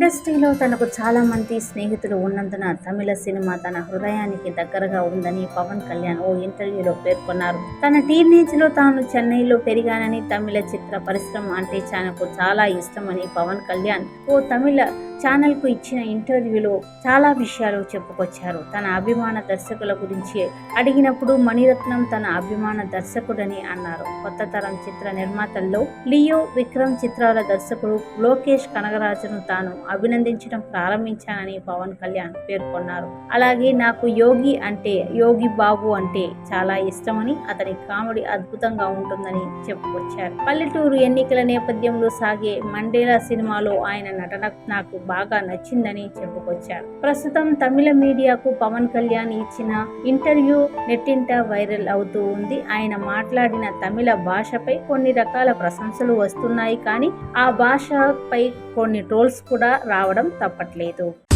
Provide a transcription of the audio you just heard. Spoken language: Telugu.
ఇండస్ట్రీలో తనకు చాలామంది స్నేహితులు ఉన్నందున తమిళ సినిమా తన హృదయానికి దగ్గరగా ఉందని పవన్ కళ్యాణ్ ఓ ఇంటర్వ్యూలో పేర్కొన్నారు. తన టీనేజ్లో తాను చెన్నైలో పెరిగానని తమిళ చిత్ర పరిశ్రమ అంటే తనకు చాలా ఇష్టమని పవన్ కళ్యాణ్ ఓ తమిళ ఛానల్కు ఇచ్చిన ఇంటర్వ్యూలో చాలా విషయాలు చెప్పుకొచ్చారు. తన అభిమాన దర్శకుల గురించి అడిగినప్పుడు మణిరత్నం తన అభిమాన దర్శకుడని అన్నారు. కొత్త తరం చిత్ర నిర్మాతల్లో లియో విక్రమ్ చిత్రాల దర్శకుడు లోకేష్ కనగరాజును తాను అభినందించడం ప్రారంభించానని పవన్ కళ్యాణ్ పేర్కొన్నారు. అలాగే నాకు యోగి అంటే యోగి బాబు అంటే చాలా ఇష్టమని అతని కామెడీ అద్భుతంగా ఉంటుందని చెప్పుకొచ్చారు. పల్లెటూరు ఎన్నికల నేపథ్యంలో సాగే మండేలా సినిమాలో ఆయన నటన నాకు బాగా నచ్చిందని చెప్పుకొచ్చారు. ప్రస్తుతం తమిళ మీడియాకు పవన్ కళ్యాణ్ ఇచ్చిన ఇంటర్వ్యూ నెట్టింట వైరల్ అవుతూ ఉంది. ఆయన మాట్లాడిన తమిళ భాషపై కొన్ని రకాల ప్రశంసలు వస్తున్నాయి కానీ ఆ భాషపై కొన్ని ట్రోల్స్ కూడా రావడం తప్పట్లేదు.